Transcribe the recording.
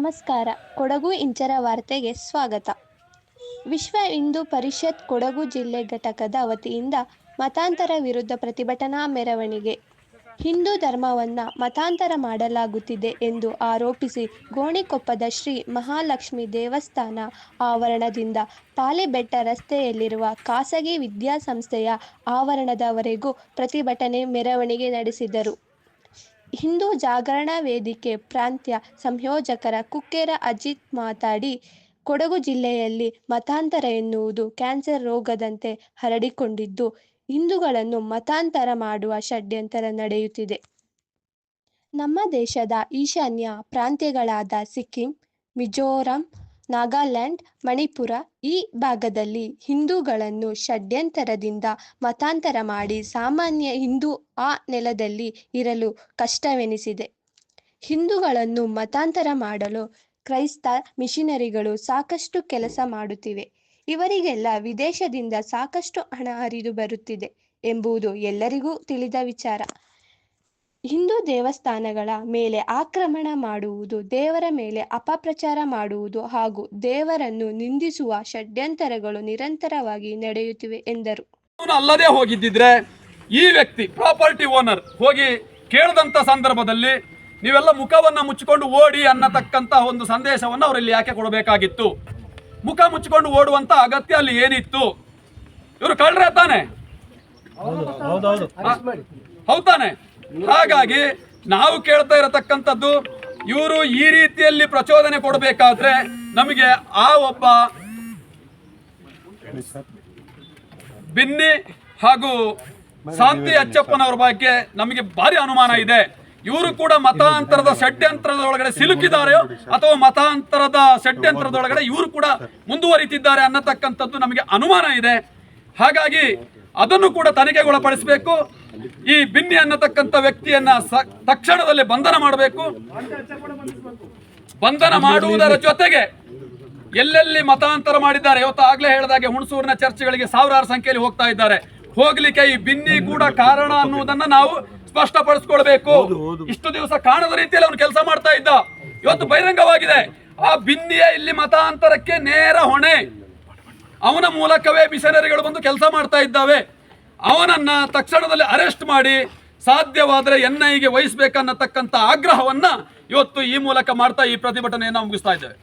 ನಮಸ್ಕಾರ. ಕೊಡಗು ಇಂಚರ ವಾರ್ತೆಗೆ ಸ್ವಾಗತ. ವಿಶ್ವ ಹಿಂದೂ ಪರಿಷತ್ ಕೊಡಗು ಜಿಲ್ಲೆ ಘಟಕದ ವತಿಯಿಂದ ಮತಾಂತರ ವಿರುದ್ಧ ಪ್ರತಿಭಟನಾ ಮೆರವಣಿಗೆ. ಹಿಂದೂ ಧರ್ಮವನ್ನು ಮತಾಂತರ ಮಾಡಲಾಗುತ್ತಿದೆ ಎಂದು ಆರೋಪಿಸಿ ಗೋಣಿಕೊಪ್ಪದ ಶ್ರೀ ಮಹಾಲಕ್ಷ್ಮಿ ದೇವಸ್ಥಾನ ಆವರಣದಿಂದ ಪಾಲೆಬೆಟ್ಟ ರಸ್ತೆಯಲ್ಲಿರುವ ಖಾಸಗಿ ವಿದ್ಯಾಸಂಸ್ಥೆಯ ಆವರಣದವರೆಗೂ ಪ್ರತಿಭಟನೆ ಮೆರವಣಿಗೆ ನಡೆಸಿದರು. ಹಿಂದೂ ಜಾಗರಣ ವೇದಿಕೆ ಪ್ರಾಂತ್ಯ ಸಂಯೋಜಕರ ಕುಕ್ಕೇರ ಅಜಿತ್ ಮಾತಾಡಿ, ಕೊಡಗು ಜಿಲ್ಲೆಯಲ್ಲಿ ಮತಾಂತರ ಎನ್ನುವುದು ಕ್ಯಾನ್ಸರ್ ರೋಗದಂತೆ ಹರಡಿಕೊಂಡಿದ್ದು, ಹಿಂದೂಗಳನ್ನು ಮತಾಂತರ ಮಾಡುವ ಷಡ್ಯಂತರ ನಡೆಯುತ್ತಿದೆ. ನಮ್ಮ ದೇಶದ ಈಶಾನ್ಯ ಪ್ರಾಂತ್ಯಗಳಾದ ಸಿಕ್ಕಿಂ, ಮಿಜೋರಾಂ ನಾಗಾಲ್ಯಾಂಡ್, ಮಣಿಪುರ ಈ ಭಾಗದಲ್ಲಿ ಹಿಂದೂಗಳನ್ನು ಷಡ್ಯಂತರದಿಂದ ಮತಾಂತರ ಮಾಡಿ ಸಾಮಾನ್ಯ ಹಿಂದೂ ಆ ನೆಲದಲ್ಲಿ ಇರಲು ಕಷ್ಟವೆನಿಸಿದೆ. ಹಿಂದೂಗಳನ್ನು ಮತಾಂತರ ಮಾಡಲು ಕ್ರೈಸ್ತ ಮಿಷನರಿಗಳು ಸಾಕಷ್ಟು ಕೆಲಸ ಮಾಡುತ್ತಿವೆ. ಇವರಿಗೆಲ್ಲ ವಿದೇಶದಿಂದ ಸಾಕಷ್ಟು ಹಣ ಹರಿದು ಬರುತ್ತಿದೆ ಎಂಬುದು ಎಲ್ಲರಿಗೂ ತಿಳಿದ ವಿಚಾರ. ಹಿಂದೂ ದೇವಸ್ಥಾನಗಳ ಮೇಲೆ ಆಕ್ರಮಣ ಮಾಡುವುದು ದೇವರ ಮೇಲೆ ಅಪಪ್ರಚಾರ ಮಾಡುವುದು ಹಾಗೂ ದೇವರನ್ನು ನಿಂದಿಸುವ ಷಡ್ಯಂತರಗಳು ನಿರಂತರವಾಗಿ ನಡೆಯುತ್ತಿವೆ ಎಂದರು. ಅಲ್ಲದೇ ಹೋಗಿದ್ದಿದ್ರೆ ಈ ವ್ಯಕ್ತಿ ಪ್ರಾಪರ್ಟಿ ಓನರ್ ಹೋಗಿ ಕೇಳಿದಂಥ ಸಂದರ್ಭದಲ್ಲಿ ನೀವೆಲ್ಲ ಮುಖವನ್ನ ಮುಚ್ಚಿಕೊಂಡು ಓಡಿ ಅನ್ನತಕ್ಕಂತ ಒಂದು ಸಂದೇಶವನ್ನು ಅವರಲ್ಲಿ ಯಾಕೆ ಕೊಡಬೇಕಾಗಿತ್ತು? ಮುಖ ಮುಚ್ಚಿಕೊಂಡು ಓಡುವಂತ ಅಗತ್ಯ ಅಲ್ಲಿ ಏನಿತ್ತು? ಇವರು ಕಳ್ರೆ ತಾನೆ? ಹೌದಾನೆ ಹಾಗಾಗಿ ನಾವು ಕೇಳ್ತಾ ಇರತಕ್ಕಂಥದ್ದು, ಇವರು ಈ ರೀತಿಯಲ್ಲಿ ಪ್ರಚೋದನೆ ಕೊಡಬೇಕಾದ್ರೆ ನಮಗೆ ಆ ಒಬ್ಬ ಬಿನ್ನಿ ಹಾಗೂ ಶಾಂತಿ ಅಚ್ಚಪ್ಪನವರ ಬಗ್ಗೆ ನಮಗೆ ಭಾರಿ ಅನುಮಾನ ಇದೆ. ಇವರು ಕೂಡ ಮತಾಂತರದ ಷಡ್ಯಂತ್ರದ ಒಳಗಡೆ ಸಿಲುಕಿದಾರೆಯೋ ಅಥವಾ ಮತಾಂತರದ ಷಡ್ಯಂತ್ರದೊಳಗಡೆ ಇವರು ಕೂಡ ಮುಂದುವರಿತಿದ್ದಾರೆ ಅನ್ನತಕ್ಕಂಥದ್ದು ನಮಗೆ ಅನುಮಾನ ಇದೆ. ಹಾಗಾಗಿ ಅದನ್ನು ಕೂಡ ತನಿಖೆಗೊಳಪಡಿಸಬೇಕು. ಈ ಬಿನ್ನಿ ಅನ್ನತಕ್ಕಂಥ ವ್ಯಕ್ತಿಯನ್ನ ತಕ್ಷಣದಲ್ಲಿ ಬಂಧನ ಮಾಡಬೇಕು. ಬಂಧನ ಮಾಡುವುದರ ಜೊತೆಗೆ ಎಲ್ಲೆಲ್ಲಿ ಮತಾಂತರ ಮಾಡಿದ್ದಾರೆ ಇವತ್ತು ಆಗ್ಲೇ ಹೇಳಿದಾಗೆ ಹುಣಸೂರಿನ ಚರ್ಚ್ಗಳಿಗೆ ಸಾವಿರಾರು ಸಂಖ್ಯೆಯಲ್ಲಿ ಹೋಗ್ತಾ ಇದ್ದಾರೆ. ಹೋಗ್ಲಿಕ್ಕೆ ಈ ಬಿನ್ನಿ ಕೂಡ ಕಾರಣ ಅನ್ನುವುದನ್ನ ನಾವು ಸ್ಪಷ್ಟಪಡಿಸ್ಕೊಳ್ಬೇಕು. ಇಷ್ಟು ದಿವಸ ಕಾಣದ ರೀತಿಯಲ್ಲಿ ಅವನು ಕೆಲಸ ಮಾಡ್ತಾ ಇದ್ದ. ಇವತ್ತು ಬಹಿರಂಗವಾಗಿದೆ. ಆ ಬಿನ್ನಿಯ ಇಲ್ಲಿ ಮತಾಂತರಕ್ಕೆ ನೇರ ಹೊಣೆ. ಅವನ ಮೂಲಕವೇ ಮಿಷನರಿಗಳು ಬಂದು ಕೆಲಸ ಮಾಡ್ತಾ ಇದ್ದಾವೆ. ಅವನನ್ನ ತಕ್ಷಣದಲ್ಲಿ ಅರೆಸ್ಟ್ ಮಾಡಿ ಸಾಧ್ಯವಾದರೆ ಎನ್ ಐಗೆ ವಹಿಸಬೇಕನ್ನತಕ್ಕಂಥ ಆಗ್ರಹವನ್ನ ಇವತ್ತು ಈ ಮೂಲಕ ಮಾಡ್ತಾ ಈ ಪ್ರತಿಭಟನೆಯನ್ನು ಮುಗಿಸ್ತಾ ಇದ್ದೇವೆ.